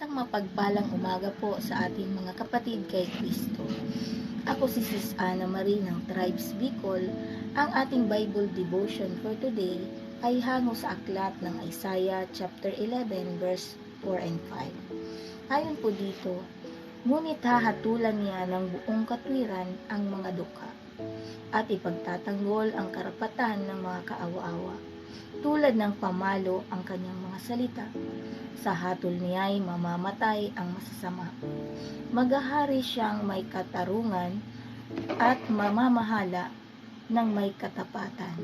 Mapagpalang umaga po sa ating mga kapatid kay Kristo. Ako si Sis Ana Marie ng Tribes Bicol. Ang ating Bible devotion for today ay hango sa aklat ng Isaiah chapter 11 verse 4 and 5. Ayon po dito, ngunit hahatulan niya ng buong katwiran ang mga dukha at ipagtatanggol ang karapatan ng mga kaawa-awa. Tulad ng pamalo ang kanyang mga salita. Sa hatol niya ay mamamatay ang masasama. Magahari siyang may katarungan at mamamahala ng may katapatan.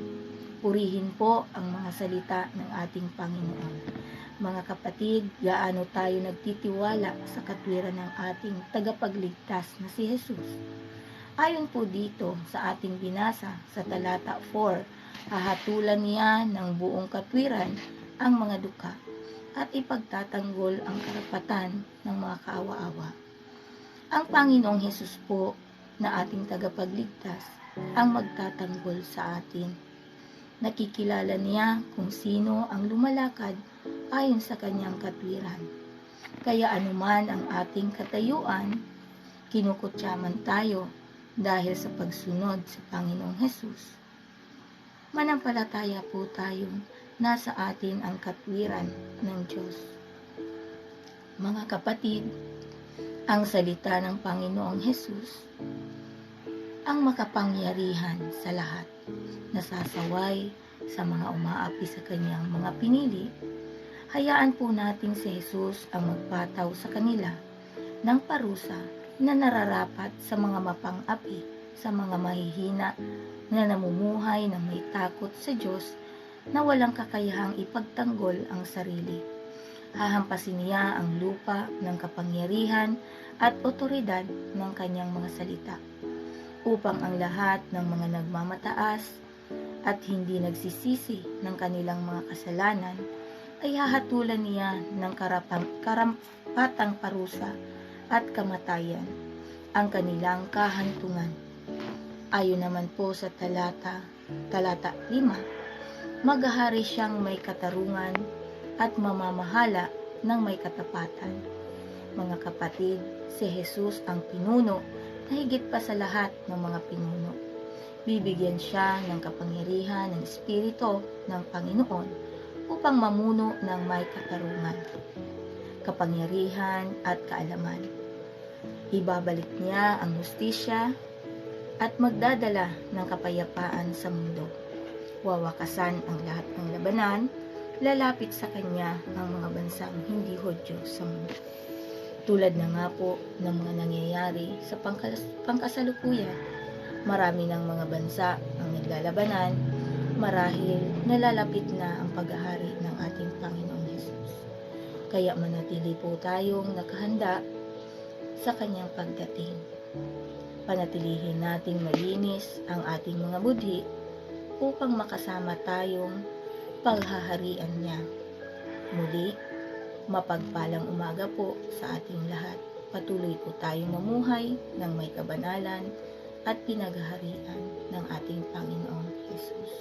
Purihin po ang mga salita ng ating Panginoon. Mga kapatid, gaano tayo nagtitiwala sa katwiran ng ating tagapagligtas na si Jesus? Ayon po dito sa ating binasa sa talata 4, hahatulan niya ng buong katwiran ang mga duka at ipagtatanggol ang karapatan ng mga kaawa-awa. Ang Panginoong Hesus po na ating tagapagligtas ang magtatanggol sa atin. Nakikilala niya kung sino ang lumalakad ayon sa kanyang katwiran. Kaya anuman ang ating katayuan, kinukutyaman tayo dahil sa pagsunod sa Panginoong Hesus. Manampalataya po tayong nasa atin ang katwiran ng Diyos. Mga kapatid, ang salita ng Panginoong Hesus ang makapangyarihan sa lahat, nasasaway sa mga umaapi sa kanyang mga pinili, hayaan po natin si Jesus ang magpataw sa kanila ng parusa na nararapat sa mga mapang-api, sa mga mahihina na namumuhay ng may takot sa Diyos na walang kakayahang ipagtanggol ang sarili. Hahampasin niya ang lupa ng kapangyarihan at otoridad ng kanyang mga salita upang ang lahat ng mga nagmamataas at hindi nagsisisi ng kanilang mga kasalanan ay hahatulan niya ng karapang, karampatang parusa at kamatayan ang kanilang kahantungan. Ayon naman po sa talata, talata 5, maghahari siyang may katarungan at mamamahala ng may katapatan. Mga kapatid, si Jesus ang pinuno na higit pa sa lahat ng mga pinuno. Bibigyan siya ng kapangyarihan ng Espiritu ng Panginoon upang mamuno ng may katarungan, kapangyarihan at kaalaman. Ibabalik niya ang hustisya at magdadala ng kapayapaan sa mundo. Wawakasan ang lahat ng labanan, lalapit sa kanya ang mga bansang hindi hodyo sa mundo. Tulad na nga po ng mga nangyayari sa pangkas- pangkasalukuyan, marami ng mga bansa ang naglalabanan, marahil nalalapit na ang paghahari ng ating Panginoong Yesus. Kaya manatili po tayong nakahanda sa kanyang pagdating. Panatilihin nating malinis ang ating mga budhi upang makasama tayong paghaharian niya. Muli, mapagpalang umaga po sa ating lahat. Patuloy po tayong mamuhay ng may kabanalan at pinaghaharian ng ating Panginoong Jesus.